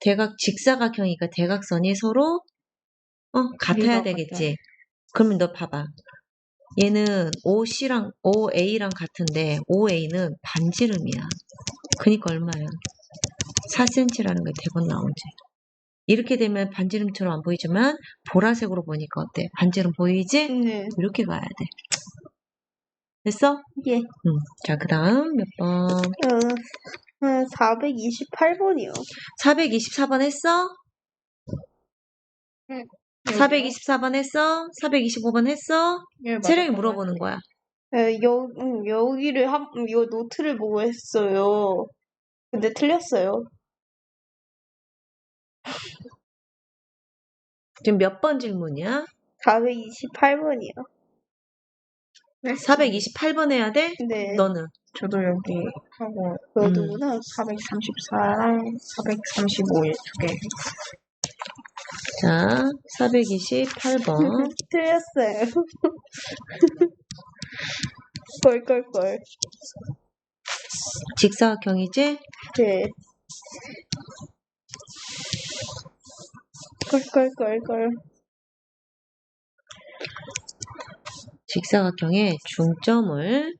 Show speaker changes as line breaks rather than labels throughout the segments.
대각 직사각형이니까 대각선이 서로 어, 같아야 되겠지. 그러면 너 봐봐. 얘는 OC랑 OA랑 같은데 OA는 반지름이야. 그니까 얼마야? 4cm라는 게 대본 나오지. 이렇게 되면 반지름처럼 안 보이지만 보라색으로 보니까 어때? 반지름 보이지?
네.
이렇게 가야 돼. 됐어?
예.
응. 자, 그 다음 몇 번?
어, 428번이요.
424번 했어?
응.
424번 했어? 425번 했어?
예,
채령이 물어보는 거야.
네, 여, 음, 여기를 한, 음, 이거 노트를 보고 했어요. 근데 틀렸어요.
지금 몇 번 질문이야?
428번이요.
428번 해야 돼?
네.
너는?
저도 여기 하고
너도구나.
434랑 435일 두 개.
자, 428번.
틀렸어요. 꼴꼴꼴.
직사각형이지?
네. 꼴꼴꼴꼴.
직사각형의 중점을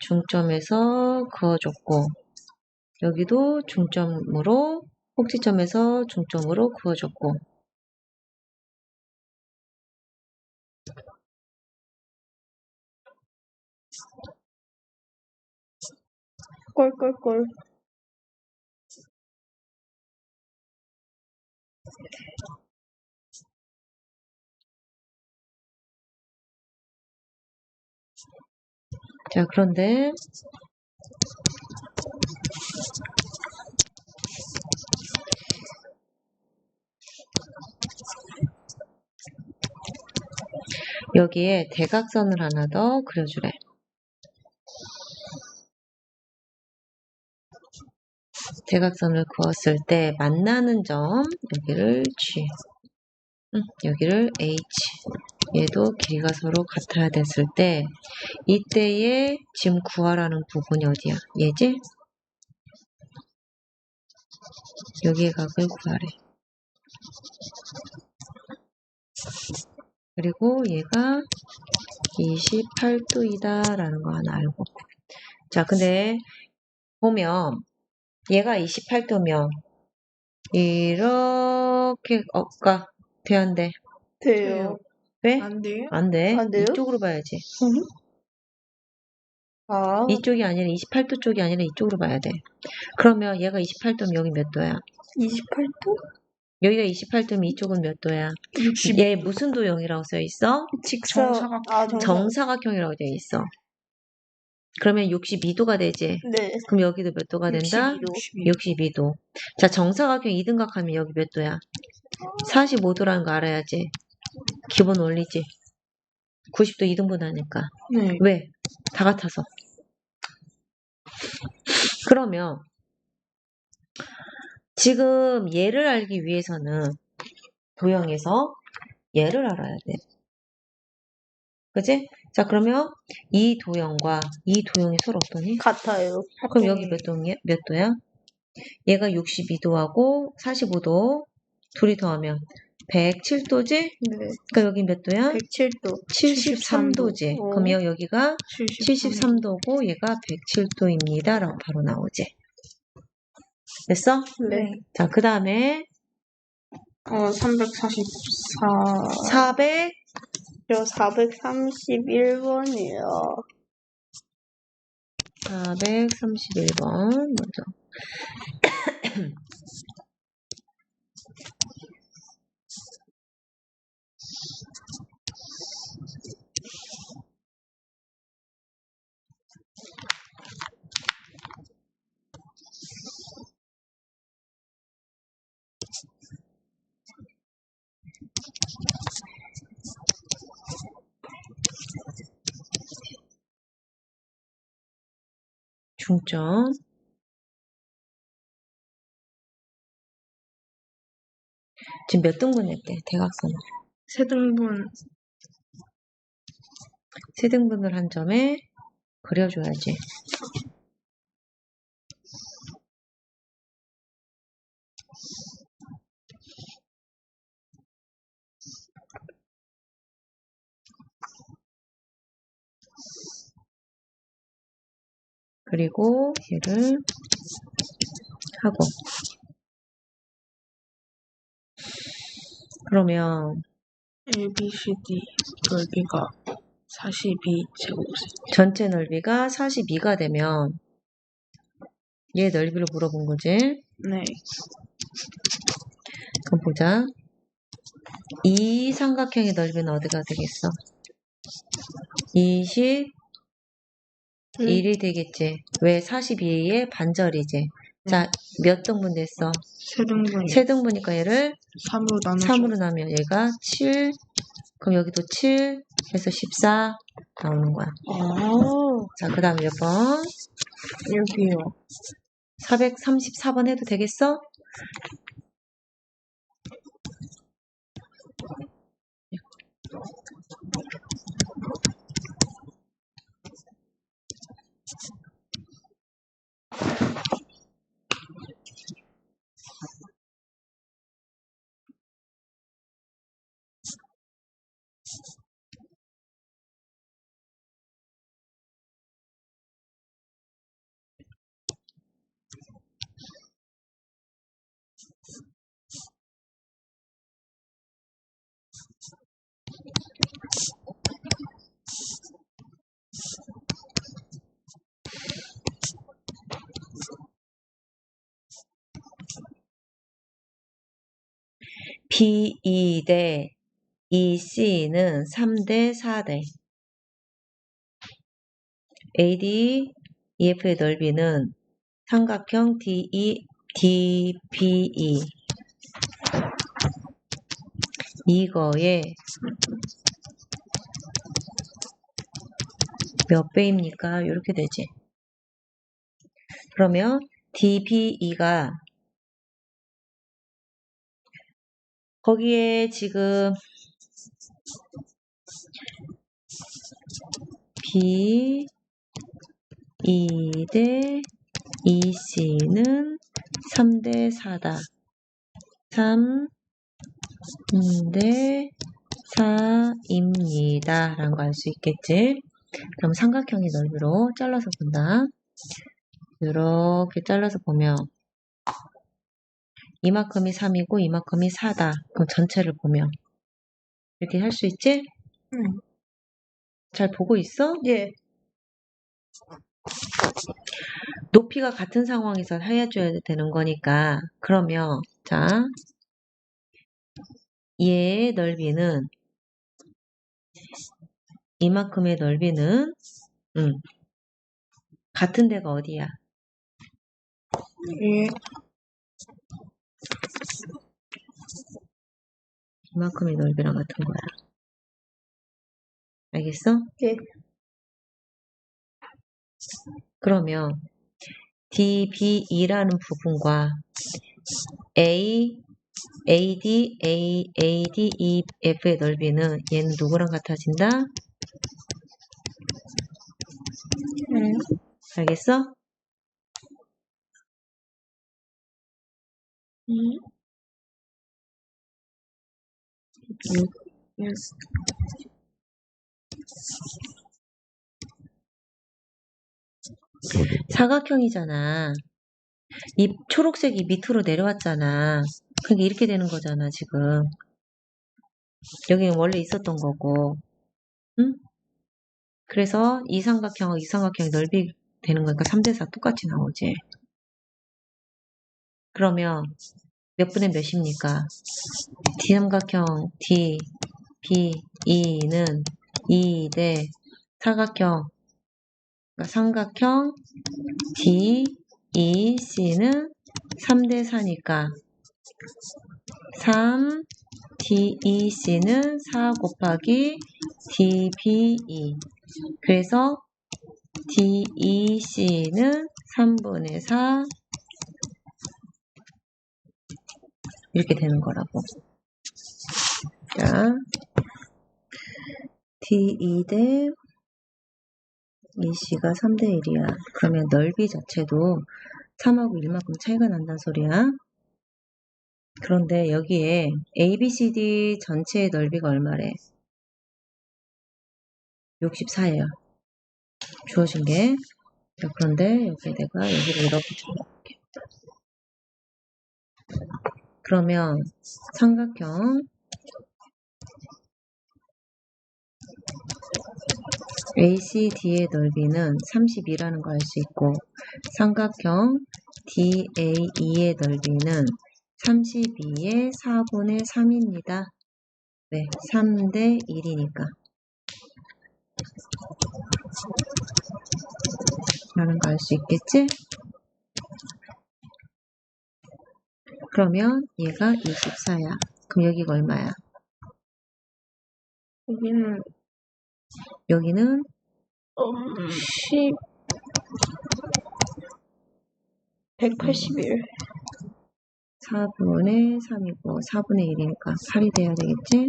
중점에서 그어줬고, 여기도 중점으로, 꼭지점에서 중점으로 그어줬고,
꼴꼴꼴.
자, 그런데 여기에 대각선을 하나 더 그려주래. 대각선을 그었을 때 만나는 점 여기를 G, 음, 여기를 H. 얘도 길이가 서로 같아야 됐을 때 이때에 지금 구하라는 부분이 어디야? 얘지? 여기의 각을 구하래. 그리고 얘가 28도이다 라는 거 하나 알고. 자, 근데 보면 얘가 28도면 이렇게 어가 돼안 돼?
돼요.
왜?
안 돼요?
안 돼.
안 돼요?
이쪽으로 봐야지.
아,
이쪽이 아니라 28도 쪽이 아니라 이쪽으로 봐야 돼. 그러면 얘가 28도면 여기 몇 도야?
28도?
여기가 28도면 이쪽은 몇 도야?
60.
얘 무슨 도형이라고 써 있어?
직사.
정사각.
아, 정사각.
정사각형이라고 되어 있어. 그러면 62도가 되지.
네.
그럼 여기도 몇 도가 된다?
62도.
62도. 자, 정사각형 2등각 하면 여기 몇 도야? 45도라는 거 알아야지. 기본 원리지. 90도 2등분 하니까.
네.
왜? 다 같아서. 그러면 지금 얘를 알기 위해서는 도형에서 얘를 알아야 돼. 그지? 자, 그러면 이 도형과 이 도형이 서로 어떠니?
같아요.
그럼 여기 몇 도냐? 몇 도야? 얘가 62도하고 45도 둘이 더하면 107도지?
네.
그러니까 여기 몇 도야?
107도.
73도 지.
어.
그럼 여기가
73.
73도고 얘가 107도입니다. 라고 바로 나오지. 됐어?
네.
자, 그 다음에
어, 344.
400,
저 431번이요.
431번 먼저. 중점. 지금 몇 등분 했대, 대각선을.
세 등분.
세 등분을 한 점에 그려줘야지. 그리고 얘를 하고 그러면
A, B, C, D 넓이가 42 제곱센.
전체 넓이가 42가 되면 얘 넓이를 물어본 거지.
네.
그럼 보자. 이 삼각형의 넓이는 어디가 되겠어? 21이 되겠지. 왜 42의 반절이지. 자, 몇 등분 됐어?
세 등분이
세등분이니까 얘를
3으로 나누죠.
3으로 나면 얘가 7, 그럼 여기도 7 해서 14 나오는 거야.
아,
자, 그 다음에 몇 번?
여기요.
434번 해도 되겠어? Thank you. B2 대 EC는 3대 4대. AD, EF의 넓이는 삼각형 DE, DBE. 이거에 몇 배입니까? 이렇게 되지. 그러면 DBE가 거기에 지금 B 2대 EC는 3대 4다. 3 대 4입니다. 라는 거 알 수 있겠지? 그럼 삼각형의 넓이로 잘라서 본다. 이렇게 잘라서 보면 이만큼이 3이고 이만큼이 4다. 그럼 전체를 보면 이렇게 할 수 있지?
응.
잘 보고 있어?
예.
높이가 같은 상황에서 해줘야 되는 거니까 그러면 자 얘의 넓이는 이만큼의 넓이는 음, 같은 데가 어디야?
예.
이만큼의 넓이랑 같은 거야. 알겠어?
예.
그러면 DBE라는 부분과 A, AD, A, AD, EF의 넓이는 얘는 누구랑 같아진다?
응.
알겠어?
응. 예스.
사각형이잖아. 이 초록색이 밑으로 내려왔잖아. 그러니까 이렇게 되는 거잖아, 지금. 여기는 원래 있었던 거고. 응? 그래서 이 삼각형하고 이 삼각형이 넓이 되는 거니까 3대4 똑같이 나오지. 그러면 몇 분의 몇입니까? D삼각형 D, B, E는 2대 사각형 그러니까 삼각형 D, E, C는 3대 4니까 3 D, E, C는 4 곱하기 D, B, E 그래서 D, E, C는 3분의 4 이렇게 되는 거라고. 자, D2 대 EC가 3대 1이야. 그러면 넓이 자체도 3하고 1만큼 차이가 난다는 소리야. 그런데 여기에 ABCD 전체의 넓이가 얼마래? 64예요. 주어진 게. 자, 그런데 여기 내가 여기를 이렇게 적어볼게. 그러면 삼각형 ACD의 넓이는 32라는 거알수 있고 삼각형 DAE의 넓이는 32의 4분의 3입니다. 네, 3대 1이니까. 라는 거알수 있겠지? 그러면 얘가 24야. 그럼 여기가 얼마야?
여기는
여기는
음, 10
181.
4분의 3이고 4분의 1이니까 8이 돼야 되겠지?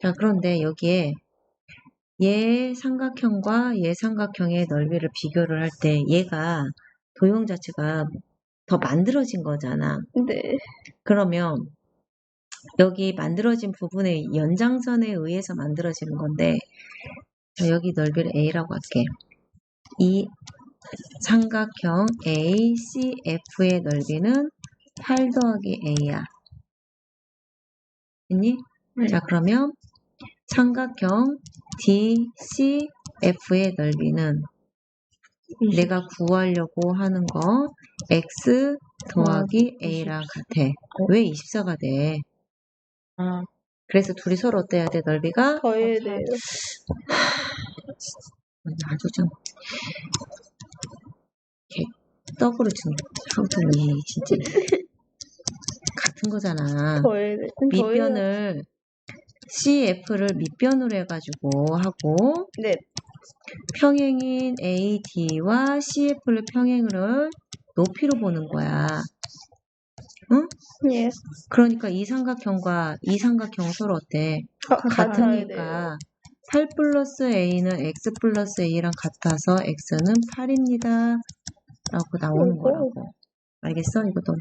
자, 그런데 여기에 얘 삼각형과 얘 삼각형의 넓이를 비교를 할 때 얘가 도형 자체가 더 만들어진 거잖아.
네.
그러면 여기 만들어진 부분의 연장선에 의해서 만들어지는 건데 자, 여기 넓이를 A라고 할게. 이 삼각형 ACF의 넓이는 8 더하기 A야. 됐니?
네.
자, 그러면 삼각형 DCF의 넓이는 내가 구하려고 하는 거 X 더하기 A랑 같아. 왜 24가 돼?
아,
그래서 둘이 서로 어때야 돼, 넓이가?
더해야 돼요.
아주 좀, 개, 떡으로 좀, 하여튼, 이, 진짜. 같은 거잖아.
더해야 돼.
밑변을, CF를 밑변으로 해가지고 하고,
네.
평행인 AD와 CF를 평행을 높이로 보는 거야.
예.
그러니까 이 삼각형과 이 삼각형 서로 어때?
돼요.
같으니까 8 플러스 A는 X 플러스 A랑 같아서 X는 8입니다. 라고 나오는
오호.
거라고. 알겠어? 이것도